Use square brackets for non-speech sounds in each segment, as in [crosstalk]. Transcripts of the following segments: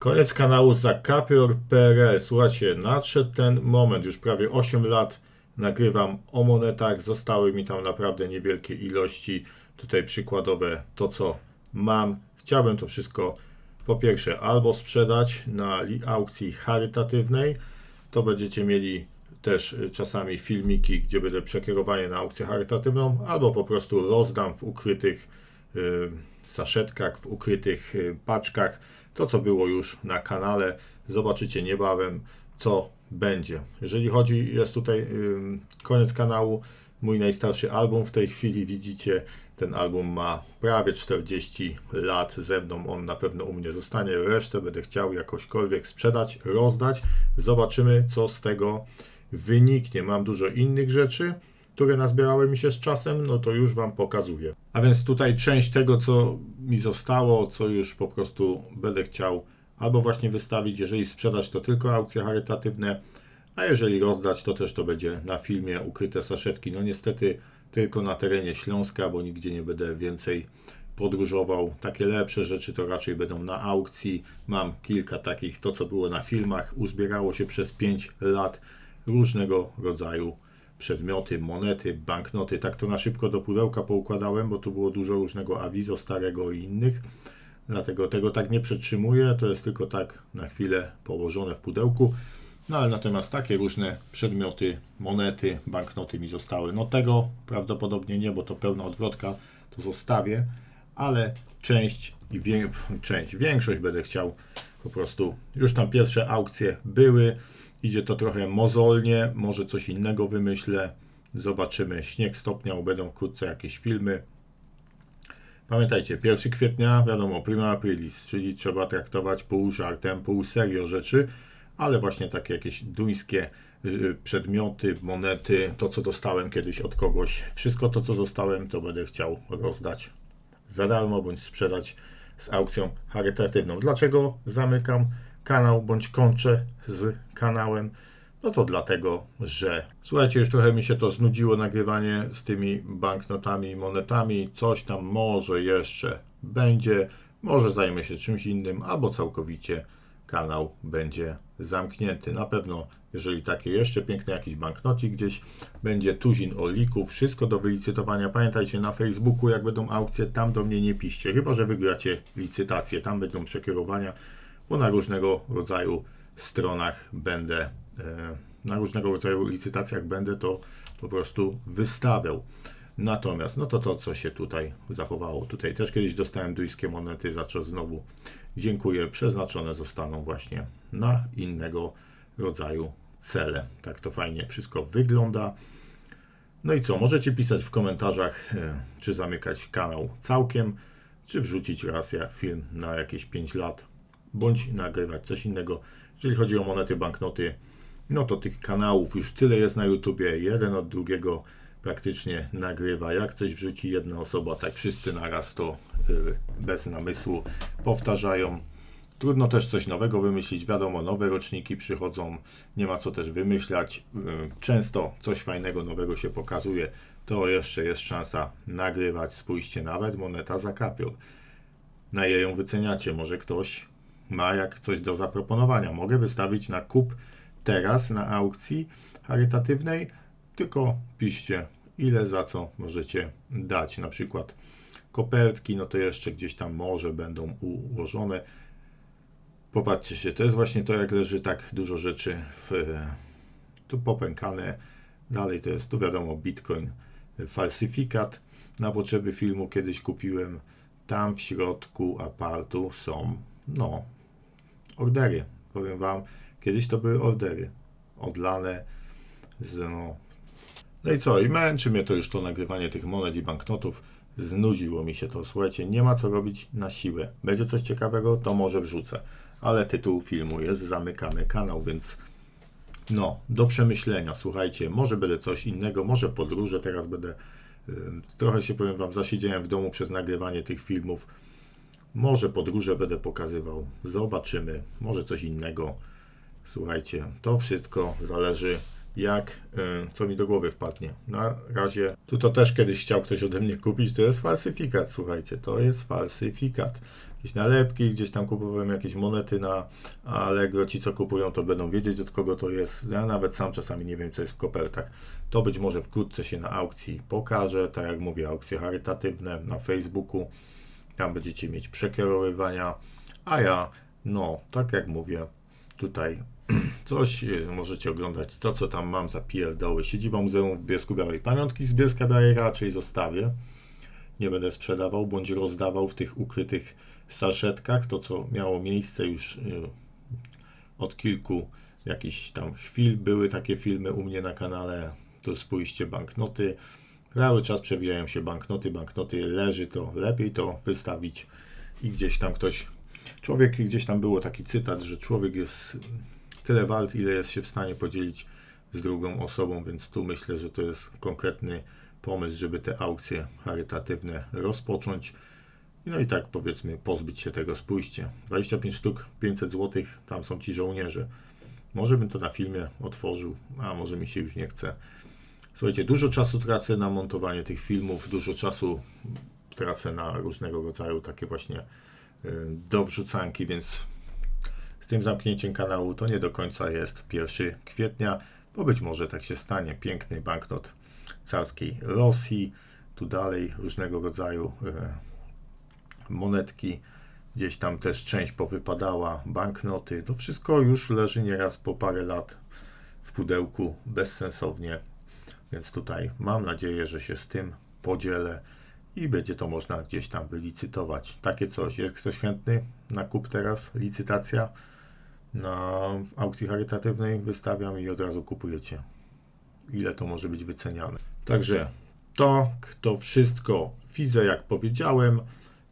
Koniec kanału Zakapior.pl. Słuchajcie, nadszedł ten moment, już prawie 8 lat nagrywam o monetach, zostały mi tam naprawdę niewielkie ilości, tutaj przykładowe to co mam. Chciałbym to wszystko po pierwsze albo sprzedać na aukcji charytatywnej, to będziecie mieli też y, czasami filmiki, gdzie będę przekierowany na aukcję charytatywną, albo po prostu rozdam w ukrytych y, saszetkach, w ukrytych y, paczkach. To, co było już na kanale, zobaczycie niebawem, co będzie. Jeżeli chodzi, jest tutaj ym, koniec kanału, mój najstarszy album. W tej chwili widzicie, ten album ma prawie 40 lat ze mną. On na pewno u mnie zostanie. Resztę będę chciał jakośkolwiek sprzedać, rozdać. Zobaczymy, co z tego wyniknie. Mam dużo innych rzeczy, które nazbierały mi się z czasem, no to już Wam pokazuję. A więc tutaj część tego, co mi zostało, co już po prostu będę chciał albo właśnie wystawić, jeżeli sprzedać, to tylko aukcje charytatywne, a jeżeli rozdać, to też to będzie na filmie ukryte saszetki. No niestety tylko na terenie Śląska, bo nigdzie nie będę więcej podróżował. Takie lepsze rzeczy to raczej będą na aukcji. Mam kilka takich, to co było na filmach, uzbierało się przez 5 lat różnego rodzaju przedmioty, monety, banknoty. Tak to na szybko do pudełka poukładałem, bo tu było dużo różnego awizo starego i innych. Dlatego tego tak nie przetrzymuję, to jest tylko tak na chwilę położone w pudełku. No ale natomiast takie różne przedmioty, monety, banknoty mi zostały. No tego prawdopodobnie nie, bo to pełna odwrotka, to zostawię, ale część i część, większość będę chciał po prostu. Już tam pierwsze aukcje były, idzie to trochę mozolnie, może coś innego wymyślę. Zobaczymy. Śnieg stopniał, będą wkrótce jakieś filmy. Pamiętajcie, 1 kwietnia, wiadomo, prima aprilis, czyli trzeba traktować pół żartem, pół serio rzeczy, ale właśnie takie jakieś duńskie y, przedmioty, monety, to co dostałem kiedyś od kogoś, wszystko to co dostałem, to będę chciał rozdać za darmo bądź sprzedać z aukcją charytatywną. Dlaczego zamykam kanał bądź kończę z kanałem? No to dlatego, że słuchajcie, już trochę mi się to znudziło nagrywanie z tymi banknotami, monetami. Coś tam może jeszcze będzie, może zajmę się czymś innym, albo całkowicie kanał będzie zamknięty. Na pewno, jeżeli takie jeszcze piękne jakieś banknoci gdzieś będzie tuzin olików, wszystko do wylicytowania. Pamiętajcie, na Facebooku jak będą aukcje, tam do mnie nie piszcie, chyba że wygracie licytację, tam będą przekierowania, bo na różnego rodzaju stronach będę, e, na różnego rodzaju licytacjach będę to po prostu wystawiał. Natomiast, no to to, co się tutaj zachowało. Tutaj też kiedyś dostałem duńskie monety, za co znowu dziękuję. Przeznaczone zostaną właśnie na innego rodzaju cele. Tak to fajnie wszystko wygląda. No i co? Możecie pisać w komentarzach, e, czy zamykać kanał całkiem, czy wrzucić raz jak film na jakieś 5 lat, bądź nagrywać coś innego. Jeżeli chodzi o monety, banknoty, no to tych kanałów już tyle jest na YouTubie, jeden od drugiego praktycznie nagrywa. Jak coś wrzuci jedna osoba, tak wszyscy naraz to y, bez namysłu powtarzają. Trudno też coś nowego wymyślić. Wiadomo, nowe roczniki przychodzą, nie ma co też wymyślać. Y, Często coś fajnego, nowego się pokazuje. To jeszcze jest szansa nagrywać. Spójrzcie, nawet moneta za kapior. Na jej ją wyceniacie. Może ktoś ma jak coś do zaproponowania. Mogę wystawić na kup teraz na aukcji charytatywnej, tylko piszcie ile za co możecie dać. Na przykład kopertki, no to jeszcze gdzieś tam może będą ułożone. Popatrzcie się, to jest właśnie to, jak leży tak dużo rzeczy w, tu popękane. Dalej to jest, tu wiadomo, bitcoin, falsyfikat. Na potrzeby filmu kiedyś kupiłem. Tam w środku apartu są, no, ordery. Powiem Wam, kiedyś to były ordery. Odlane z, no, no i co? I męczy mnie to już to nagrywanie tych monet i banknotów. Znudziło mi się to. Słuchajcie, nie ma co robić na siłę. Będzie coś ciekawego, to może wrzucę. Ale tytuł filmu jest Zamykamy kanał, więc no, do przemyślenia. Słuchajcie, może będę coś innego, może podróże. Teraz będę trochę się powiem Wam, zasiedziałem w domu przez nagrywanie tych filmów. Może podróże będę pokazywał. Zobaczymy. Może coś innego. Słuchajcie, to wszystko zależy jak, y, co mi do głowy wpadnie. Na razie, tu to też kiedyś chciał ktoś ode mnie kupić, to jest falsyfikat, słuchajcie, to jest falsyfikat. jakieś nalepki, gdzieś tam kupowałem jakieś monety na Allegro. Ci, co kupują, to będą wiedzieć, od kogo to jest. Ja nawet sam czasami nie wiem, co jest w kopertach. To być może wkrótce się na aukcji pokaże. Tak jak mówię, aukcje charytatywne na Facebooku. Tam będziecie mieć przekierowywania. A ja, no, tak jak mówię, tutaj [clears throat] coś y, możecie oglądać. To, co tam mam za pierdoły. Siedziba Muzeum w Bielsku Białej. Pamiątki z Bielska Białej raczej zostawię. Nie będę sprzedawał, bądź rozdawał w tych ukrytych saszetkach. To, co miało miejsce już y, od kilku jakichś tam chwil. Były takie filmy u mnie na kanale. To spójrzcie, banknoty. Cały czas przewijają się banknoty, banknoty. Leży to, lepiej to wystawić i gdzieś tam ktoś Człowiek, gdzieś tam było taki cytat, że człowiek jest tyle wart, ile jest się w stanie podzielić z drugą osobą, więc tu myślę, że to jest konkretny pomysł, żeby te aukcje charytatywne rozpocząć. No i tak powiedzmy, pozbyć się tego. Spójrzcie, 25 sztuk, 500 zł, tam są ci żołnierze. Może bym to na filmie otworzył, a może mi się już nie chce. Słuchajcie, dużo czasu tracę na montowanie tych filmów, dużo czasu tracę na różnego rodzaju takie właśnie y, do wrzucanki, więc z tym zamknięciem kanału to nie do końca jest 1 kwietnia, bo być może tak się stanie. Piękny banknot carskiej Rosji, tu dalej różnego rodzaju y, monetki, gdzieś tam też część powypadała, banknoty, to wszystko już leży nieraz po parę lat w pudełku bezsensownie, więc tutaj mam nadzieję, że się z tym podzielę i będzie to można gdzieś tam wylicytować. Takie coś. Jest ktoś chętny na kup teraz? Licytacja na aukcji charytatywnej wystawiam i od razu kupujecie. Ile to może być wyceniane. Także to, to wszystko widzę, jak powiedziałem.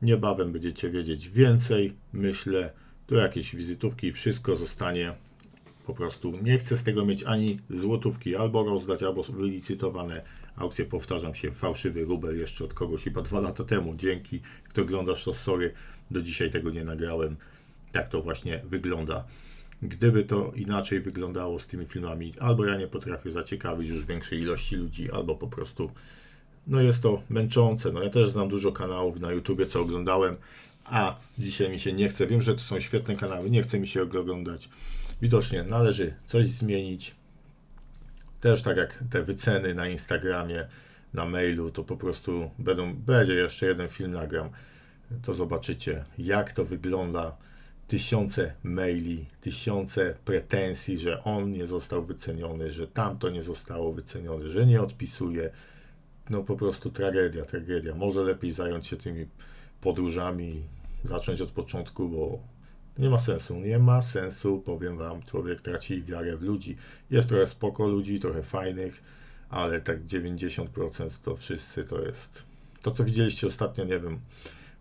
Niebawem będziecie wiedzieć więcej. Myślę, tu jakieś wizytówki, wszystko zostanie po prostu. Nie chcę z tego mieć ani złotówki, albo rozdać, albo wylicytowane aukcje. Powtarzam się, fałszywy rubel jeszcze od kogoś chyba dwa lata temu. Dzięki, kto oglądasz to, sorry, do dzisiaj tego nie nagrałem. Tak to właśnie wygląda. Gdyby to inaczej wyglądało z tymi filmami, albo ja nie potrafię zaciekawić już większej ilości ludzi, albo po prostu no jest to męczące. No ja też znam dużo kanałów na YouTubie, co oglądałem, a dzisiaj mi się nie chce. Wiem, że to są świetne kanały, nie chce mi się oglądać. Widocznie należy coś zmienić. Też tak jak te wyceny na Instagramie, na mailu, to po prostu będą, będzie jeszcze jeden film nagram. To zobaczycie, jak to wygląda. Tysiące maili, tysiące pretensji, że on nie został wyceniony, że tamto nie zostało wycenione, że nie odpisuje. No po prostu tragedia, tragedia. Może lepiej zająć się tymi podróżami, zacząć od początku, bo nie ma sensu. Nie ma sensu, powiem wam, człowiek traci wiarę w ludzi. Jest trochę spoko ludzi, trochę fajnych, ale tak 90% to wszyscy to jest. To, co widzieliście ostatnio, nie wiem,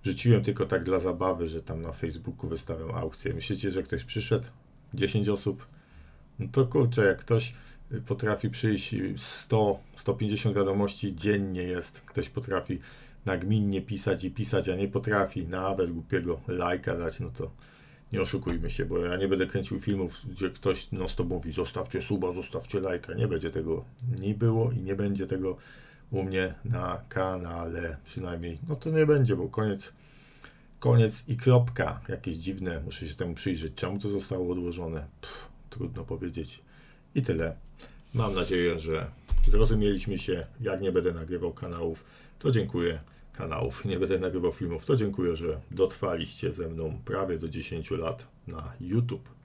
rzuciłem tylko tak dla zabawy, że tam na Facebooku wystawiam aukcję. Myślicie, że ktoś przyszedł? 10 osób? No to kurczę, jak ktoś potrafi przyjść 100, 150 wiadomości dziennie jest, ktoś potrafi nagminnie pisać i pisać, a nie potrafi nawet głupiego lajka dać, no to nie oszukujmy się, bo ja nie będę kręcił filmów, gdzie ktoś no z mówi zostawcie suba, zostawcie lajka. Nie będzie tego, nie było i nie będzie tego u mnie na kanale przynajmniej. No to nie będzie, bo koniec, koniec i kropka. Jakieś dziwne, muszę się temu przyjrzeć. Czemu to zostało odłożone? Pff, trudno powiedzieć. I tyle. Mam nadzieję, że zrozumieliśmy się. Jak nie będę nagrywał kanałów, to dziękuję kanałów, nie będę nagrywał filmów, to dziękuję, że dotrwaliście ze mną prawie do 10 lat na YouTube.